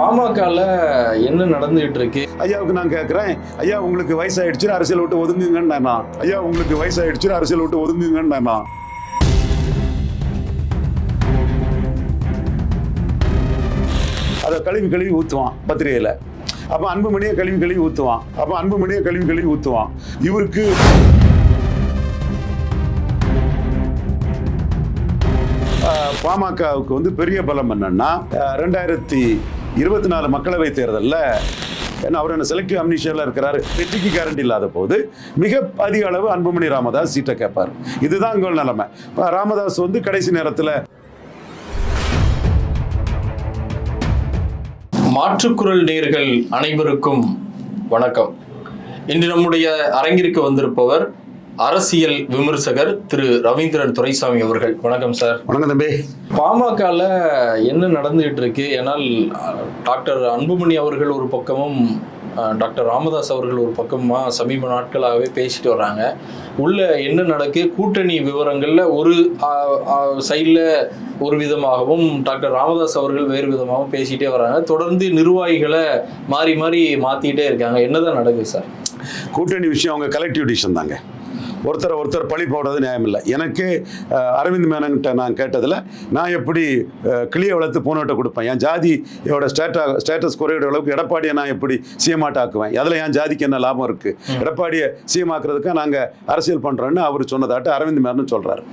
பாமகல என்ன நடந்துகிட்டு இருக்கு ஐயாவுக்கு நான் கேட்குறேன் ஐயா உங்களுக்கு வயசாயிடுச்சு அரசியல் விட்டு ஒதுங்குங்கன்னு நான் ஐயா உங்களுக்கு வயசாயிடுச்சு அரசியல் விட்டு ஒதுங்குங்கன்னு நான் அதை கழுவி கழுவி ஊற்றுவான் பத்திரிகையில். அப்போ அன்புமணியை கழுவி கழுவி ஊற்றுவான் அப்போ அன்புமணியை கழுவி கழுவி ஊற்றுவான் இவருக்கு பாமகவுக்கு வந்து பெரிய பலம் என்னன்னா ரெண்டாயிரத்தி இருபத்தி நாலு மக்களவை தேர்தலில் ஏன்னா அவர் என்ன செலக்டிவ் அம்னிஷியில் இருக்கிறாரு. வெற்றிக்கு கேரண்டி இல்லாத போது மிக அதிக அளவு அன்புமணி ராமதாஸ் சீட்டை கேட்பார். இதுதான் உங்கள் நிலைமை. ராமதாஸ் வந்து கடைசி நேரத்தில் மாற்றுக்குரல் நேர்கள் அனைவருக்கும் வணக்கம். இன்று நம்முடைய அரங்கிற்கு வந்திருப்பவர் அரசியல் விமர்சகர் திரு ரவீந்திரன் துரைசாமி அவர்கள். வணக்கம் சார். வணக்கம் தம்பி. பாமகல என்ன நடந்துகிட்டு இருக்கு ஏன்னால் அஹ், டாக்டர் அன்புமணி அவர்கள் ஒரு பக்கமும் டாக்டர் ராமதாஸ் அவர்கள் ஒரு பக்கமா சமீப நாட்களாகவே பேசிட்டு வர்றாங்க. உள்ள என்ன நடக்கு? கூட்டணி விவரங்கள்ல ஒரு சைடில் ஒரு விதமாகவும் டாக்டர் ராமதாஸ் அவர்கள் வேறு விதமாகவும் பேசிட்டே வராங்க தொடர்ந்து நிர்வாகிகளை மாறி மாறி மாத்திட்டே இருக்காங்க. என்னதான் நடக்குது சார்? கூட்டணி விஷயம் அவங்க கலெக்டிவ் டிசிஷன் தாங்க. ஒருத்தர் ஒருத்தர் பழி போடுறது நியாயம் இல்லை எனக்கு அரவிந்த் மேனன்கிட்ட நான் கேட்டதில் நான் எப்படி கிளியை வளர்த்து பூனோட்டை கொடுப்பேன்? என் ஜாதியோட ஸ்டேட்டா ஸ்டேட்டஸ் குறையிற அளவுக்கு எடப்பாடியை நான் எப்படி சிஎமாட்ட ஆக்குவேன்? அதில் என் ஜாதிக்கு என்ன லாபம் இருக்குது எடப்பாடியை சிஎம் ஆக்குறதுக்கு நாங்கள் அரசியல் பண்ணுறோன்னு அவர் சொன்னதாட்டு அரவிந்த் மேனன் சொல்கிறாரு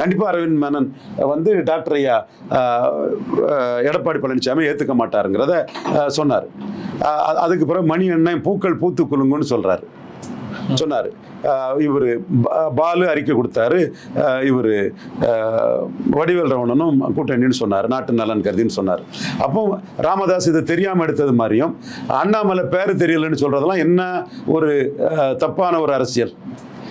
கண்டிப்பாக அரவிந்த் மேனன் வந்து டாக்டர் ஐயா எடப்பாடி பழனிசாமி ஏற்றுக்க மாட்டாருங்கிறத சொன்னார். அதுக்கு பிறகு மணி எண்ணெய் பூக்கள் பூத்து குலுங்குன்னு சொல்கிறாரு சொன்னார். இவர் பாலு அறிக்கை கொடுத்தாரு. இவர் வடிவேல் ரமணனும் கூட்டணின்னு சொன்னார். நாட்டு நலன் கருதின்னு சொன்னார். அப்போ ராமதாஸ் இதை தெரியாமல் எடுத்தது மாதிரியும் அண்ணாமலை பேர் தெரியலன்னு சொல்கிறதெல்லாம் என்ன ஒரு தப்பான ஒரு அரசியல்?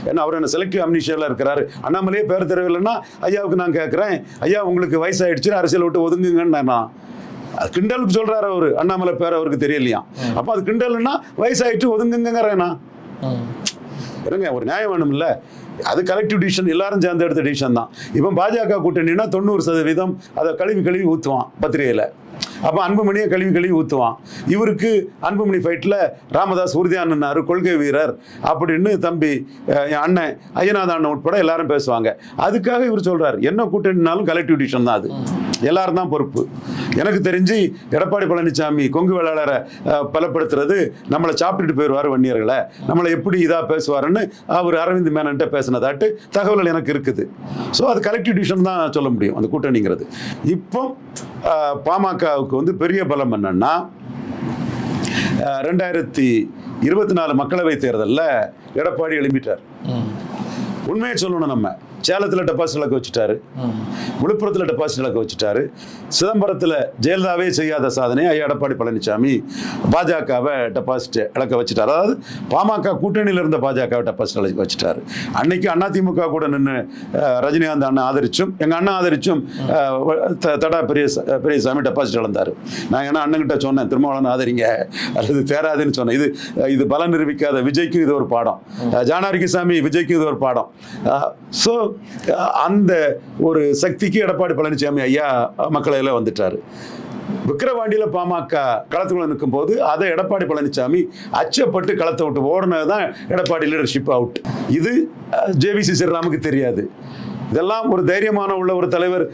ஏன்னா அவர் என்ன செலக்டிவ் அம்னிஷியில் இருக்கிறாரு. அண்ணாமலையே பேர் தெரியலன்னா ஐயாவுக்கு நான் கேட்குறேன். ஐயா உங்களுக்கு வயசாயிடுச்சு அரசியல் விட்டு ஒதுங்குங்கன்னு நான் கிண்டலுக்கு சொல்றாரு அவரு. அண்ணாமலை பேர் அவருக்கு தெரியலையா? அப்போ அது கிண்டல்னா வயசாயிட்டு ஒதுங்குங்கிறேனா இருங்க ஒரு நியாயம் வேணும்ல. அது கலெக்டிவ் டிசிஷன் எல்லாரும் சேர்ந்து எடுத்த டிசிஷன் தான். இப்போ பாஜக கூட்டணினா தொண்ணூறு சதவீதம் அதை கழுவி கழுவி ஊற்றுவான் பத்திரிகையில். அப்போ அன்புமணியை கழுவி கழுவி ஊற்றுவான் இவருக்கு அன்புமணி ஃபைட்டில் ராமதாஸ் உறுதியானார் கொள்கை வீரர் அப்படின்னு தம்பி என் அண்ணன் ஐயநாத அண்ணன் உட்பட எல்லாரும் பேசுவாங்க. அதுக்காக இவர் சொல்றாரு என்ன கூட்டணினாலும் கலெக்டிவ் டிசிஷன் தான் அது. எல்லாரும் தான் பொறுப்பு. எனக்கு தெரிஞ்சு எடப்பாடி பழனிசாமி கொங்கு வேளாளரை பலப்படுத்துறது நம்மளை சாப்பிட்டுட்டு போயிடுவார் வன்னியர்களை. நம்மளை எப்படி இதாக பேசுவாருன்னு அவர் அரவிந்த் மேனன்ட்ட பேசினதாட்டு தகவல்கள் எனக்கு இருக்குது. ஸோ அது கலெக்டிவ் டிசிஷன் தான் சொல்ல முடியும் அந்த கூட்டணிங்கிறது. இப்போ பாமகவுக்கு வந்து பெரிய பலம் என்னன்னா ரெண்டாயிரத்தி இருபத்தி நாலு மக்களவை தேர்தலில் எடப்பாடி எழுப்பிட்டார் உண்மையை சொல்லணும் நம்ம. சேலத்தில் டெபாசிட் இலக்க வச்சுட்டாரு. விழுப்புரத்தில் டெபாசிட் இலக்க வச்சுட்டாரு. சிதம்பரத்தில் ஜெயலலிதாவே செய்யாத சாதனையை ஐயா எடப்பாடி பழனிசாமி பாஜகவை டெபாசிட் இலக்க வச்சுட்டார். அதாவது பாமக கூட்டணியில் இருந்த பாஜகவை டெபாசிட் இலக்க வச்சுட்டாரு. அன்னைக்கு அதிமுக கூட நின்று ரஜினிகாந்த் அண்ணன் ஆதரிச்சும் எங்கள் அண்ணன் ஆதரிச்சும் தடா பெரிய பெரியசாமி டெபாசிட் இழந்தார். நான் ஏன்னா அண்ணன்கிட்ட சொன்னேன் திருமாவளவன் ஆதரிங்க அல்லது தேராதுன்னு சொன்னேன். இது இது பலன் நிரூபிக்காத விஜய்க்கு இது ஒரு பாடம். அஹ், ஜானாரிகிசாமி விஜய்க்கு இது ஒரு பாடம். ஸோ அந்த ஒரு சக்திக்கு எடப்பாடி பழனிசாமி ஐயா மக்களையில் வந்துட்டார். விக்கிரவாண்டியில் பாமக களத்துக்குள்ள நிற்கும் போது அதை எடப்பாடி பழனிசாமி அச்சப்பட்டு களத்தை விட்டு ஓடுனது தான் எடப்பாடி லீடர்ஷிப் அவுட் இது ஜேவிசி ஸ்ரீராமுக்கு தெரியாது. இதெல்லாம் ஒரு தைரியமான உள்ள ஒரு தலைவர்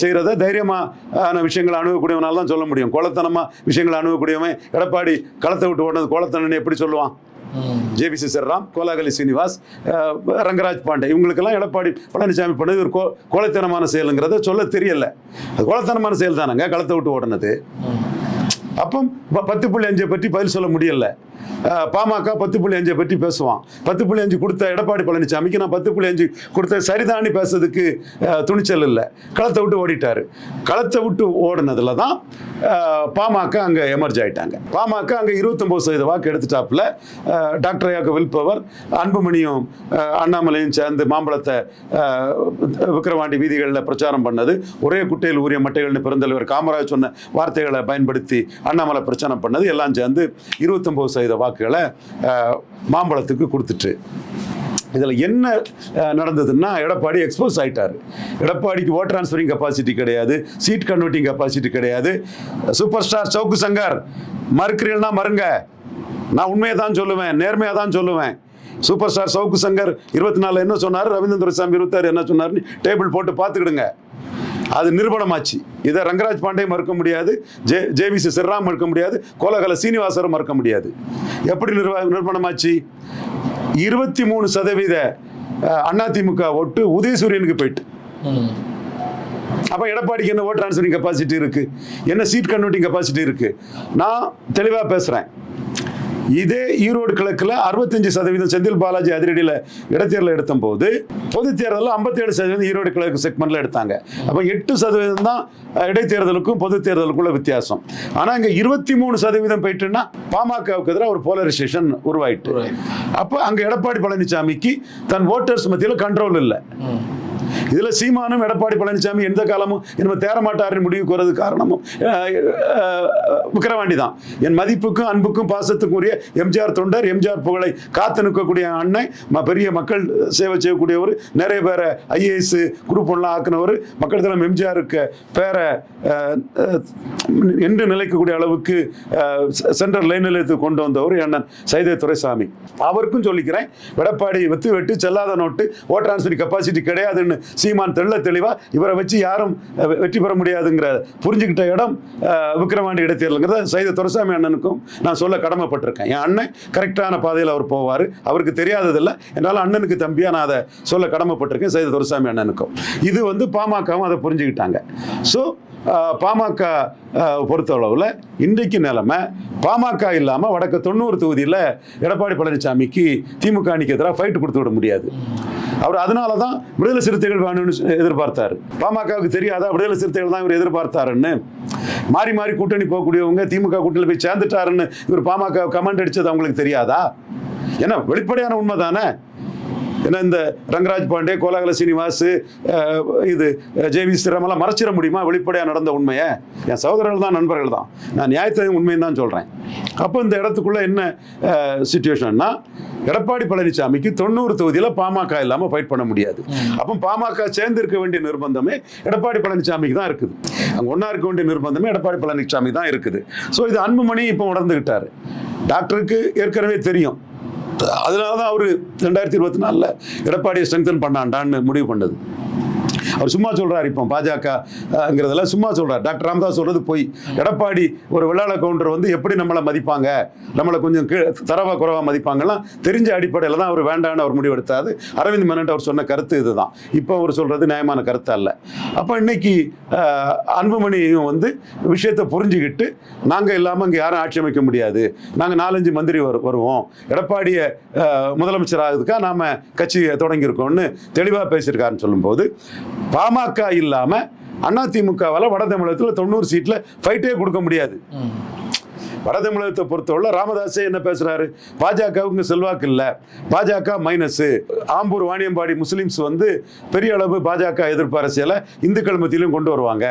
செய்கிறத தைரியமான விஷயங்களை அணுகக்கூடியவனால தான் சொல்ல முடியும். கோலத்தனமாக விஷயங்களை அணுகக்கூடியவன் எடப்பாடி களத்தை விட்டு ஓடுனது கோலத்தனன்னு எப்படி சொல்லுவான்? ஜேபிசி சர்ராம் கோலாகலி சீனிவாஸ் ரங்கராஜ் பாண்டே. இவங்களுக்கெல்லாம் எடப்பாடி பழனிசாமி பண்ணது ஒரு கோ கோழைத்தனமான செயலுங்கிறத சொல்ல தெரியல. அது கோழைத்தனமான செயல் தானங்க களத்தை விட்டு ஓடுனது. அப்போ பத்து புள்ளி அஞ்சை பற்றி பதில் சொல்ல முடியல. பாமக பத்து புள்ளி அஞ்சை பற்றி பேசுவான். பத்து புள்ளி அஞ்சு கொடுத்த எடப்பாடி பழனிசாமிக்கு நான் பத்து புள்ளி அஞ்சு கொடுத்த சரிதானி பேசுறதுக்கு துணிச்சல் இல்லை. களத்தை விட்டு ஓடிட்டாரு. களத்தை விட்டு ஓடினதுல தான் பாமக அங்கே எமர்ஜ் ஆயிட்டாங்க. பாமக அங்கே இருபத்தொம்போது சதவீத வாக்கு எடுத்துட்டாப்புல டாக்டர் யாக்க வில்பவர் அன்புமணியும் அண்ணாமலையும் சேர்ந்து மாம்பழத்தை விக்கிரவாண்டி வீதிகளில் பிரச்சாரம் பண்ணது. ஒரே குட்டையில் உரிய மட்டைகள்னு பெருந்தலைவர் காமராஜ் சொன்ன வார்த்தைகளை பயன்படுத்தி அண்ணாமலை பிரச்சாரம் பண்ணது. எல்லாம் சேர்ந்து இருபத்தொம்போது சதவீத வாக்குகளை மாம்பழத்துக்கு கொடுத்துட்டு. இதில் என்ன நடந்ததுன்னா எடப்பாடி எக்ஸ்போஸ் ஆயிட்டார். எடப்பாடிக்கு ஓட் ட்ரான்ஸ்ஃபரிங் கெப்பாசிட்டி கிடையாது சீட் கன்வெர்ட்டிங் கெப்பாசிட்டி கிடையாது. சூப்பர் ஸ்டார் சவுக்கு சங்கர் மறுக்கிறீங்கன்னா மறுங்க. நான் உண்மையை தான் சொல்லுவேன் நேர்மையாக தான் சொல்லுவேன். சூப்பர் ஸ்டார் சவுக்கு சங்கர் இருபத்தி நாலு என்ன சொன்னார்? ரவீந்திர சாமி இருபத்தாறு என்ன சொன்னார்னு டேபிள் போட்டு பார்த்துக்கிடுங்க. அது நிரூபணமாச்சு இதை ரங்கராஜ் பாண்டே மறுக்க முடியாது. ஜே ஜேவிசி சிறாம் மறுக்க முடியாது. கோலகல சீனிவாசரும் மறுக்க முடியாது. எப்படி நிர்வ நிரூபணமாச்சு இருபத்தி மூணு சதவீத அதிமுக ஓட்டு உதயசூரியனுக்கு போயிட்டு. அப்போ எடப்பாடிக்கு என்ன ஓட் ட்ரான்ஸ்ஃபரிங் கெப்பாசிட்டி இருக்கு? என்ன சீட் கன்வெர்ட்டிங் கெப்பாசிட்டி இருக்கு? நான் தெளிவாக பேசுகிறேன் இதே ஈரோடு கிழக்கில் அறுபத்தஞ்சு சதவீதம் செந்தில் பாலாஜி அதிரடியில் இடைத்தேர்தல் எடுத்த போது பொது தேர்தலில் ஐம்பத்தேழு சதவீதம் ஈரோடு கிழக்கு செக்மெண்ட்ல எடுத்தாங்க அப்போ எட்டு சதவீதம் தான் இடைத்தேர்தலுக்கும் பொது தேர்தலுக்குள்ள வித்தியாசம் ஆனால் இங்கே இருபத்தி மூணு சதவீதம் போயிட்டுன்னா பாமகவுக்கு எதிராக ஒரு போலரைசேஷன் உருவாயிட்டு. அப்போ அங்கே எடப்பாடி பழனிசாமிக்கு தன் ஓட்டர்ஸ் மத்தியில் கண்ட்ரோல் இல்லை. இதில் சீமானும் எடப்பாடி பழனிசாமி எந்த காலமும் என்ன தேரமாட்டாருன்னு முடிவுக்கு வர்றது காரணமும் விக்கிரவாண்டி தான் என் மதிப்புக்கும் அன்புக்கும் பாசத்துக்கும் உரிய எம்ஜிஆர் தொண்டர் எம்ஜிஆர் புகழை காத்து நிற்கக்கூடிய அண்ணன் ம- பெரிய மக்கள் சேவை செய்யக்கூடியவர் நிறைய பேரை ஐஏஎஸ் குரூப் ஒன்லாம் ஆக்குனவர் மக்கள் தினம் எம்ஜிஆருக்கு பேரை என்று நிலைக்கக்கூடிய அளவுக்கு சென்ட்ரல் லைன் நிலையத்துக்கு கொண்டு வந்தவர் அண்ணன் சைதே துரைசாமி. அவருக்கும் சொல்லிக்கிறேன் எடப்பாடி வெத்து வெட்டு செல்லாத நோட்டு ஓட்டர் ஆன்சரி கெப்பாசிட்டி கிடையாதுன்னு சீமான் தெள்ள தெளிவாக இவரை வச்சு யாரும் வெற்றி பெற முடியாதுங்கிற புரிஞ்சுக்கிட்ட இடம் அஹ், விக்கிரவாண்டி இடைத்தேர்தலுங்கிறத சைத துரசாமி அண்ணனுக்கும் நான் சொல்ல கடமைப்பட்டிருக்கேன். என் அண்ணன் கரெக்டான பாதையில் அவர் போவார். அவருக்கு தெரியாததில்லை. என்னால் அண்ணனுக்கு தம்பியாக நான் அதை சொல்ல கடமைப்பட்டிருக்கேன் சைத துரசாமி அண்ணனுக்கும். இது வந்து பாமகவும் அதை புரிஞ்சுக்கிட்டாங்க ஸோ பாமக பொறுத்தளவில் இன்றைக்கு நிலைமை பாமக இல்லாமல் வடக்கு தொண்ணூறு தொகுதியில் எடப்பாடி பழனிசாமிக்கு திமுக அணிக்கு எதிராக ஃபைட்டு கொடுத்து விட முடியாது. அவர் அதனால தான் விடுதலை சிறுத்தைகள் வேணும்னு எதிர்பார்த்தாரு. பாமகவுக்கு தெரியாதா விடுதலை சிறுத்தைகள் தான் இவர் எதிர்பார்த்தாருன்னு? மாறி மாறி கூட்டணி போகக்கூடியவங்க திமுக கூட்டணியில் போய் சேர்ந்துட்டாருன்னு இவர் பாமக கமெண்ட் அடித்தது அவங்களுக்கு தெரியாதா? ஏன்னா வெளிப்படையான உண்மை தானே ஏன்னா இந்த ரங்கராஜ் பாண்டே கோலாகல சீனிவாஸ் இது ஜேவி ஸ்ரீராமெல்லாம் மறைச்சிட முடியுமா? வெளிப்படையாக நடந்த உண்மையை? என் சகோதரர்கள் தான் நண்பர்கள் தான். நான் நியாயத்தையும் உண்மையும் தான் சொல்கிறேன் அப்போ இந்த இடத்துக்குள்ள என்ன சுச்சுவேஷன்னா எடப்பாடி பழனிசாமிக்கு தொண்ணூறு தொகுதியில் பாமக இல்லாமல் ஃபைட் பண்ண முடியாது. அப்போ பாமக சேர்ந்து இருக்க வேண்டிய நிர்பந்தமே எடப்பாடி பழனிசாமிக்கு தான் இருக்குது. அங்கே ஒன்றா இருக்க வேண்டிய நிர்பந்தமே எடப்பாடி பழனிசாமி தான் இருக்குது. ஸோ இது அன்புமணி இப்போ உணர்ந்துக்கிட்டார் டாக்டருக்கு ஏற்கனவே தெரியும். அதனால தான் அவர் ரெண்டாயிரத்தி இருபத்தி நாலில் எடப்பாடியை ஸ்ட்ரென்தன் பண்ணாண்டான்னு முடிவு பண்ணது. அவர் சும்மா சொல்கிறார் இப்போ பாஜகங்கிறதெல்லாம் சும்மா சொல்கிறார் டாக்டர் ராமதாஸ் சொல்றது போய். எடப்பாடி ஒரு வெள்ளாள கவுண்டர் வந்து எப்படி நம்மளை மதிப்பாங்க? நம்மளை கொஞ்சம் தரவா குறைவா மதிப்பாங்கலாம் தெரிஞ்ச அடிப்படையில் தான் அவர் வேண்டான்னு அவர் முடிவெடுத்தாரு அரவிந்த் மன்னன் அவர் சொன்ன கருத்து இதுதான். இப்போ அவர் சொல்கிறது நியாயமான கருத்து அல்ல. அப்போ இன்னைக்கு அன்புமணியும் வந்து விஷயத்தை புரிஞ்சுக்கிட்டு நாங்கள் இல்லாமல் இங்கே யாரும் ஆட்சி அமைக்க முடியாது. நாங்கள் நாலஞ்சு மந்திரி வரு வருவோம். எடப்பாடியை முதலமைச்சர் ஆகுதுக்கா நாம் கட்சியை தொடங்கியிருக்கோம்னு தெளிவாக பேசியிருக்காருன்னு சொல்லும்போது பாமக இல்லாமல் அதிமுகவால் வட தமிழகத்தில் தொண்ணூறு சீட்டில் ஃபைட்டே கொடுக்க முடியாது. வட தமிழகத்தை பொறுத்தவரை ராமதாஸே என்ன பேசுறாரு? பாஜகவுக்கு செல்வாக்கு இல்லை. பாஜக மைனஸ் ஆம்பூர் வாணியம்பாடி முஸ்லிம்ஸ் வந்து பெரிய அளவு பாஜக எதிர்ப்பு அரசியலை இந்துக்கள் மத்தியிலும் கொண்டு வருவாங்க.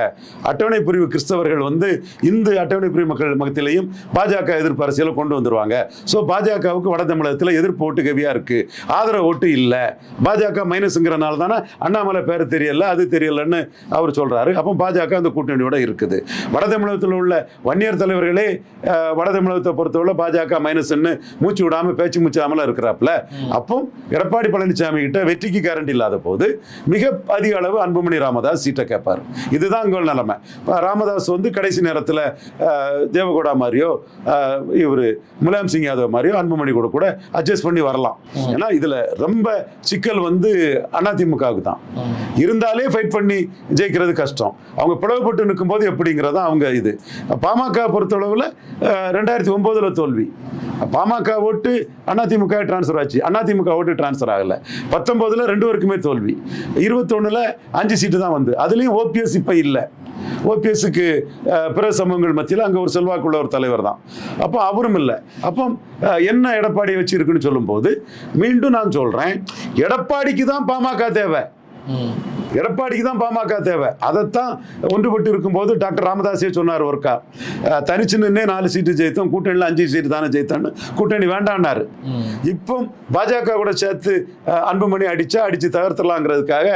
அட்டவணை பிரிவு கிறிஸ்தவர்கள் வந்து இந்து அட்டவணை பிரிவு மக்கள் மத்தியிலையும் பாஜக எதிர்ப்பு அரசியலை கொண்டு வந்துருவாங்க. ஸோ பாஜகவுக்கு வட தமிழகத்தில் எதிர்ப்பு ஓட்டு கவியா இருக்கு. ஆதரவு ஓட்டு இல்லை. பாஜக மைனஸ்ங்கிறனால தானே அண்ணாமலை பேர் தெரியல அது தெரியலன்னு அவர் சொல்றாரு. அப்போ பாஜக அந்த கூட்டணியோட இருக்குது. வட தமிழகத்தில் உள்ள வன்னியர் தலைவர்களே வட தமிழகத்தை பொறுத்தவரை பாஜக மைனஸ்ன்னு மூச்சு விடாம பேச்சு மூச்சாமல இருக்கிறாப்புல. அப்போ எடப்பாடி பழனிசாமி கிட்ட வெற்றிக்கு கேரண்டி இல்லாத போது மிக அதிக அளவு அன்புமணி ராமதாஸ் சீட்டை கேட்பார். இதுதான் உங்கள் நிலைமை. ராமதாஸ் வந்து கடைசி நேரத்தில் தேவகோடா மாதிரியோ இவர் முலாயம் சிங் யாதவ் மாதிரியோ அன்புமணி கூட கூட அட்ஜஸ்ட் பண்ணி வரலாம். ஏன்னா இதில் ரொம்ப சிக்கல் வந்து அதிமுகவுக்கு தான். இருந்தாலே ஃபைட் பண்ணி ஜெயிக்கிறது கஷ்டம். அவங்க பிளவுபட்டு நிற்கும்போது எப்படிங்கிறது அவங்க இது. பாமக பொறுத்தளவில் ரெண்டாயிரத்தி ஒம்போதில் தோல்வி. பாமக ஓட்டு அதிமுக டிரான்ஸ்ஃபர் ஆச்சு. அதிமுக ஓட்டு டிரான்ஸ்ஃபர் ஆகலை. பத்தொம்போதில் ரெண்டு பேருக்குமே தோல்வி. இருபத்தொன்னுல அஞ்சு சீட்டு தான் வந்து. அதுலேயும் ஓபிஎஸ் இப்போ இல்லை. ஓபிஎஸ்க்கு பிற சமூகங்கள் மத்தியில் அங்கே ஒரு செல்வாக்குள்ள ஒரு தலைவர் தான். அப்போ அவரும் இல்லை. அப்போ என்ன எடப்பாடியை வச்சுருக்குன்னு சொல்லும்போது மீண்டும் நான் சொல்கிறேன் எடப்பாடிக்கு தான் பாமக தேவை. எடப்பாடிக்கு தான் பாமக தேவை. அதைத்தான் ஒன்றுபட்டு இருக்கும்போது டாக்டர் ராமதாஸே சொன்னார் ஒருக்கா தனிச்சு நின்னே நாலு சீட்டு ஜெயித்தோம் கூட்டணியில் அஞ்சு சீட்டு தானே ஜெயித்தோன்னு கூட்டணி வேண்டான்னாரு. இப்போ பாஜக கூட சேர்த்து அன்புமணி அடிச்சா அடிச்சு தகர்த்தலாங்கிறதுக்காக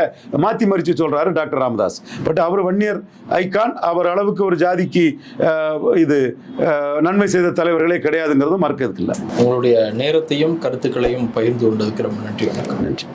மாத்தி மறிச்சு சொல்றாரு டாக்டர் ராமதாஸ். பட் அவர் வன்னியர் ஐகான் அவர் அளவுக்கு ஒரு ஜாதிக்கு இது நன்மை செய்த தலைவர்களே கிடையாதுங்கிறதும் மறக்கிறதுக்கு இல்லை. உங்களுடைய நேரத்தையும் கருத்துக்களையும் பகிர்ந்து கொண்டதுக்கு ரொம்ப நன்றி வணக்கம். நன்றி.